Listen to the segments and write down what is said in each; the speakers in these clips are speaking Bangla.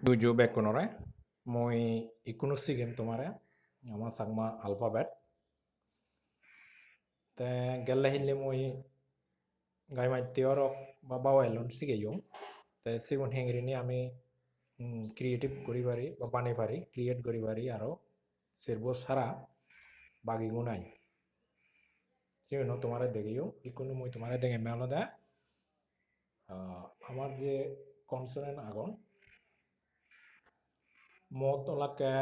Bekunore, moi ikunus sigem tomare, ama sagma alphabet. Te gelle hille moi gai mai teorok বা বাওয়াইলন শিখে যাও তে সিগুন হেংরিনি আমি ক্রিয়েটিভ করি পারি বা বানাই পারি ক্রিয়েট করি পারি আরও সেরবো সারা বাগি গুনাই সিগুন তোমারে দেখিও ইকুনো মই তোমারে দেখে মেলো দে আমার যে কনসোনেন্ট আগন mot lake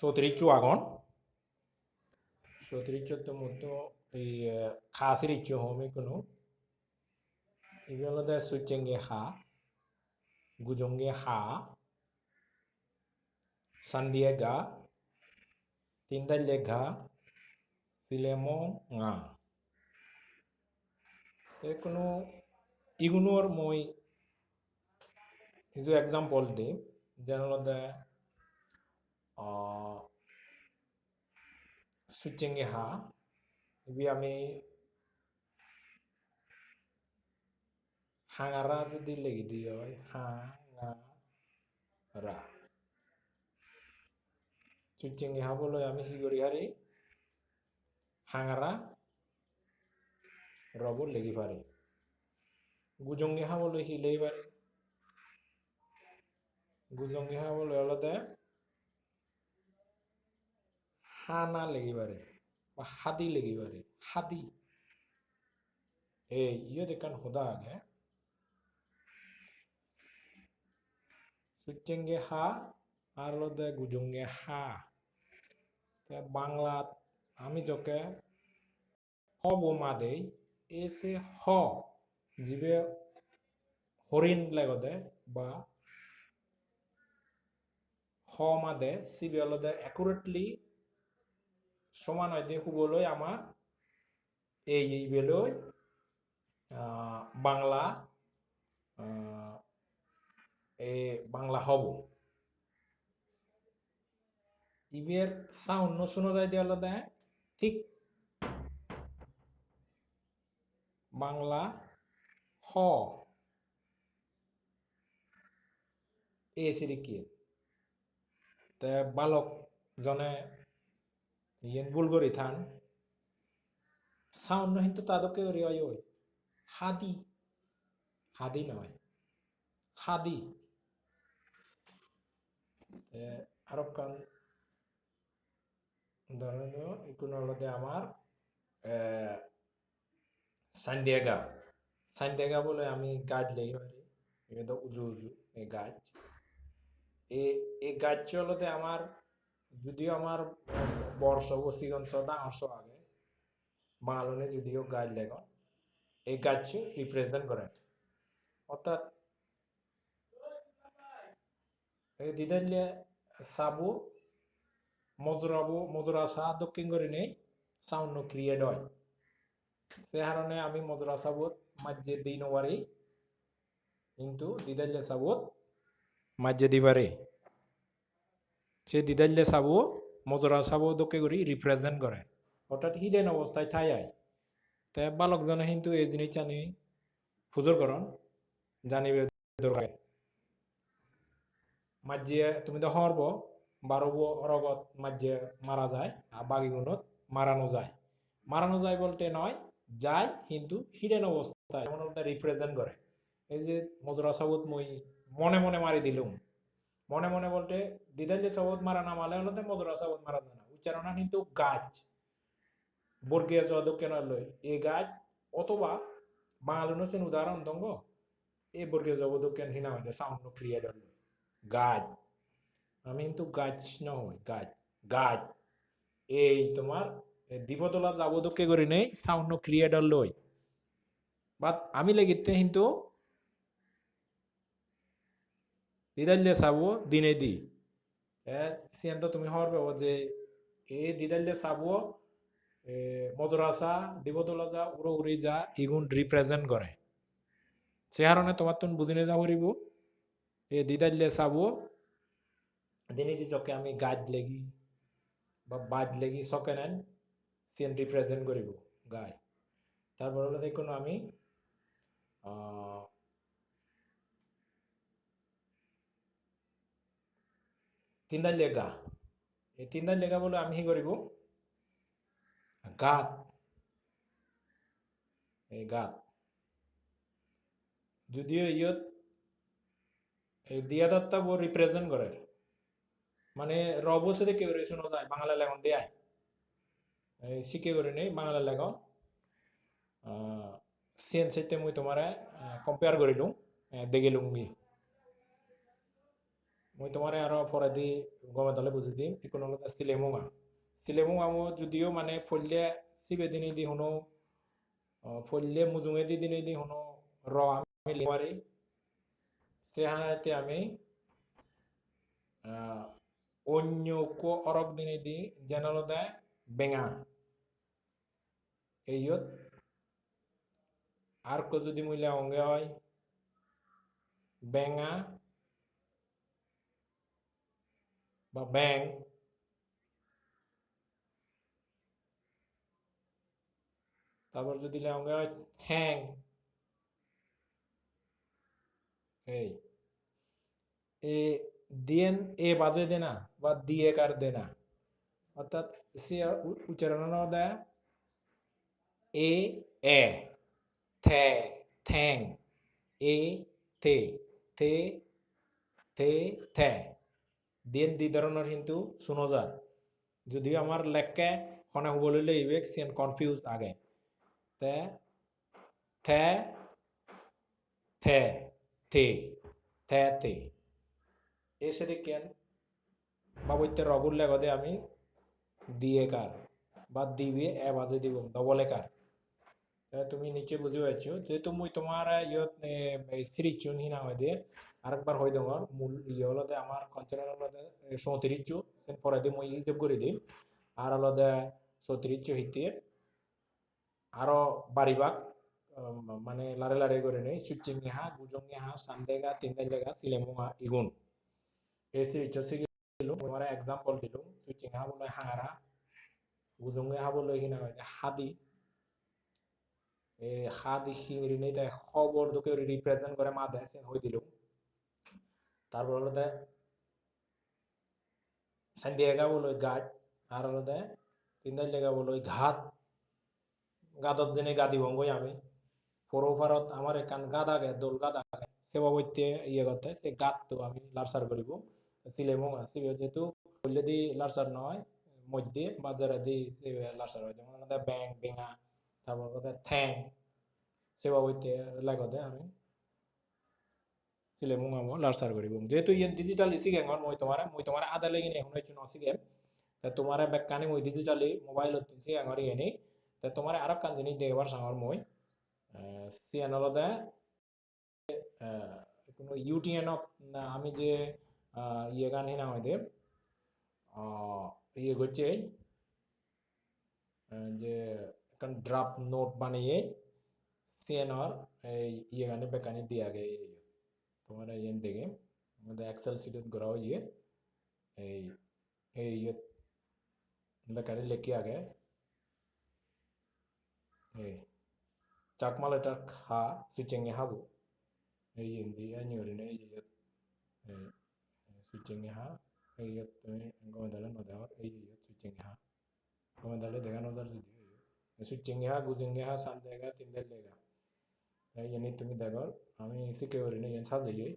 sotirichu agon sotirichu to muto i khasirichu homi kuno igelode suchenge ha gujonge ha sandiega tindalega silemo nga কোনো ইগুনোর মই কিছু এক্সাম্পল দিম যেনলতে সুচেঙ্গে হা বি আমি হাঙারা যদি লেগে দিয়ে হয় হাঙারা সুচেঙ্গে হা বলে আমি কি করি হারি হাঙারা রব লেগে পারি গুজঙ্গে হা বলে কি লেগে পারি গুজঙ্গি হবলে অলতে। হানা লাগি পারে বা হাদি লাগি পারে হাদি। এই ইয়ে দেখান হুদা আগে সুচেঙ্গে হা আর লদে গুজঙ্গে হা বাংলাত আমি যকে হ বোমা দেই এসে হ জিবে হরিণ লাগদে বা মাদে সিবিএলদে অ্যাকুরেটলি সমান হয় হুবলৈ আমার এই এই বেলই বাংলা এ বাংলা হব। ইবের সাউন্ড শোনা যায় দিয়ে আলাদা ঠিক বাংলা হ। এ সিরিকিয়ে তে বালক জনে yen sound no hintu tadoke ori oy oy হাদি। হাদি নয় হাদি। আরব কান ধরেন ইকুন হলদে আমার সান্দিয়াগা সান্দিয়াগা বলে আমি গাছ লেগে পারি উজু উজু গাছ এই গাছ হলদে আমার, যদিও আমার বর্ষ বসিগঞ্জ ডাঙর আগে বাঙালনে যদিও গাছ লেগন এই গাছ রিপ্রেজেন্ট করে। অর্থাৎ দিদাইলে সাবু মজুরাবু মজুরাসা দক্ষিণ করে নেই সাউন্ড ক্রিয়েট হয় সে কারণে আমি মজুরা সাবুত মাঝে দিই নবারি কিন্তু দিদাইলে সাবুত মাঝে দিবারে। সে দিদাইলে সাবু, মজরা সাবু দকে করি রিপ্রেজেন্ট করে। অর্থাৎ হিডেন অবস্থায় ঠাই আয় তাই বালকজনে কিন্তু এই জিনিস জানি, ফুজর করন জানিবে দরকার। মাজিয়ে তুমি তো হরব, বারব অরগত মাজিয়ে মারা যায়, আর বাগিগুণত মারানো যায়। মারানো যায় বলতে নয়, যায় কিন্তু হিডেন অবস্থায় রিপ্রেজেন্ট করে। এই যে মজরা সাবুত মই মনে মনে মারি দিলুম। মনে মনে বলতে দিদাইলে সাবত মারা না মালে হলতে মজরা সাবত মারা যায় না। উচ্চারণ কিন্তু গাছ। বর্গীয় জদক কেন লই এই গাছ অথবা বাঙালি নছেন উদাহরণ দঙ্গ। এই বর্গীয় জবদক কেন হিনা হইতে সাউন্ড ক্রিয়েট লই গাছ। আমি কিন্তু গাছ নয় গাছ। গাছ। এই তোমার দিবতলা যাবদকে করে নেই সাউন্ড ক্রিয়েটর লই বাট আমি লেগিতে কিন্তু দিদাল্লে সাবো, দিনে দি। সিয়ান্ত তুমি হওয়ার পাবো যে এ দিদাল্লে সাবো মজরাসা দিবতলা যা, উড়ো উড়ি যা, ইগুন রিপ্রেজেন্ট করে। সে কারণে তোমার তুমি বুঝিনে যাব পারিব এ দিদাল্লে সাবো, দিনে দি চকে আমি গাছ লেগি, বা বাজ লেগি চকে নেন সিএন রিপ্রেজেন্ট করিব, গাই। তারপর দেখুন আমি তিনদার লেগা। এই তিনদার লেগা বলে আমি কি করিব গাত। এই গাত। যদিও ইয়ত এই দিয়া দত্তা বো রিপ্রেজেন্ট করে মানে রব সাথে কেউ রে শোনা যায় বাংলা লেখন দেয় শিখে করে নেই বাংলা লেখন। সিএন সাইতে মুই তোমারে কম্পেয়ার করিলুম দেখিলুম কি মই তোমারে আরও পরে দি গমে দলে বুঝি দিম ইকোন হলো সিলেমুঙা সিলেমুঙা মো যদিও মানে ফললে সিবে দিনে দি হনো ফললে মুজুঙে দি দিনে দি হনো র আমি লিপারি সেহানাতে আমি অন্য কো অরক দিনে দি জেনালদে বেঙা। এইয়ত আর কো যদি মূল্য অঙ্গে হয়, বেঙা বা ব্যাং তারপর যদি অঙ্গে হয় ঠ্যাং এই এ দিয়েন এ বাজে দেনা বা দিয়ে কার দেনা অর্থাৎ সে উচ্চারণ দেয় এ এ থে ঠ্যাং এ থে থে থে থে দিন দি ধরনের কিন্তু শুনো যায় যদিও আমার লেখকে খনে হবলৈ লইবে সিন কনফিউজ আগে। তে থে থে থে থে থে এসে দেখেন বাবুইতে রগুল লেগদে আমি দিয়ে কার বা দিবে এ বাজে দিব ডবলে কার তুমি নিচে বুঝি পাইছো যেহেতু মুই তোমার ইয়ত সিরিচুন হিনা হয় দিয়ে আরেকবার হই দঙর মূল ইয়ে হলদে আমার কনসেপ্ট হলদে চৌত্রিশ সেন পরে দিয়ে মই হিসেব করে দিম আর হলদে চৌত্রিশ হিতে আরও বাড়িবাক মানে লারে লারে করে নেই সুচিং হা গুজং হা সান্দেগা তিনদেগা সিলেমুহা ইগুন এই সিরিচ সিগিলুম তোমার এক্সাম্পল দিলুম সুচিং হা বলে হাঙারা গুজং হা বলে কিনা হাদি হাদি হিংরি নেই, তাই খবর দুকে রিপ্রেজেন্ট করে মা দেয় হই দিলুম তারপর হলো দে সান্দিয়াগা বলো গাছ আর হলো দে তিনদার লেগা বলো ঘাত। গাদত জেনে গাদি ভঙ্গই আমি। পরোপারত আমার একান গাদা গে দোল গাদা সেবা বইতে ইয়ে করতে সে গাত তো আমি লারসার করিব। সিলেমো সিবে যেহেতু বললে দি লারসার নয়, মধ্যে বাজারে দি লারসার হয়, যেমন ব্যাং বেঙা তারপর কথা থ্যাং সেবা বইতে লাগতে আমি। mung amo larsar kori bung যেহেতু ইয়ে ডিজিটাল সিগে ngor মই তোমারে মই তোমারে আদা লাগি নে এখন হইছে নসিগে তা তোমারে বেকানি মই ডিজিটালি মোবাইল হতিন সিগে ngor ইয়ে নেই তা তোমারে আরব কান জিনিস দেখবার সাঙ্গর মই। সিএন হলদে কোনো ইউটিএন আমি যে ইয়ে গান হিনা হইতে ইয়ে করছে যে कन ड्रॉप नोट बने ये सीएनआर ये गाने पे कने दिया गए तुम्हारा ये। देखे मतलब एक्सेल सीट गुराओ ये ये ये मतलब कने लेके आ गए ये चाकमाल टक हा स्विचिंग हा वो। ये ये दिया न्यूरी ने ये स्विचिंग हा ये तुम्हें गोमेंदले नो देवर ये ये स्विचिंग हा गोमेंदले देगा नो दर्द दिया। সিচেঙ্গে হা গুজেঙ্গে হা সান্দেগা তিনদেলেগা এই তুমি দেখো আমি সিকিউরিটি ইয়ান সাজাইয়ে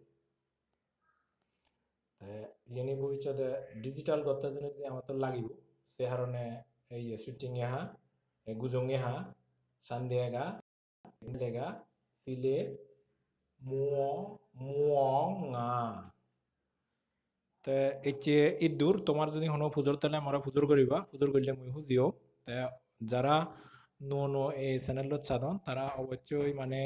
ইয়ানি ভবিষ্যতে ডিজিটাল করতে জন্য যে আমার তো লাগিব সে কারণে এই সুইচিং হা গুজং হা সান্দিয়াগা লেগা সিলে মুও মুওঙা তে এচে ইদুর তোমার যদি হনো ফুজর তাহলে আমরা ফুজর করিবা ফুজর করলে মুই হুজিও তে যারা নো নো এই চ্যানেলত সাধন তারা অবশ্যই মানে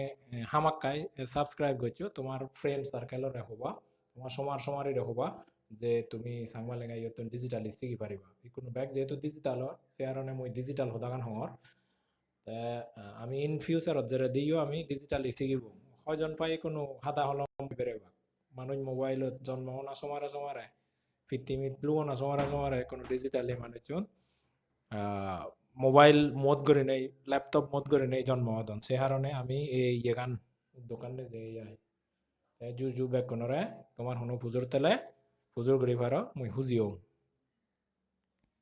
হামাক্কাই সাবস্ক্রাইব করছ তোমার ফ্রেন্ড সার্কেলও রাখবা তোমার সমার সমারই রাখবা যে তুমি সাংবা লেগা ইয়ত ডিজিটালি শিখি পারিবা কোনো ব্যাগ যেহেতু ডিজিটাল সে কারণে মই ডিজিটাল হদাগান হওয়ার আমি ইন ফিউচারত যেটা দিও আমি ডিজিটালি শিখিব হয়জন পাই কোনো হাতা হলম বেরেবা মানুষ মোবাইলত জন্ম না সমারে সমারে পৃথিবীত লুও না সমারে সমারে কোনো ডিজিটালি মানুষজন মোবাইল মত করে নেই ল্যাপটপ মত করে নেই জন্মবাদন সে কারণে আমি এই ইয়েগান দোকানে যে ইয়াই জু জু বেকনরে তোমার হনু পুজোর তেলে পুজোর গরিবার মই হুজিও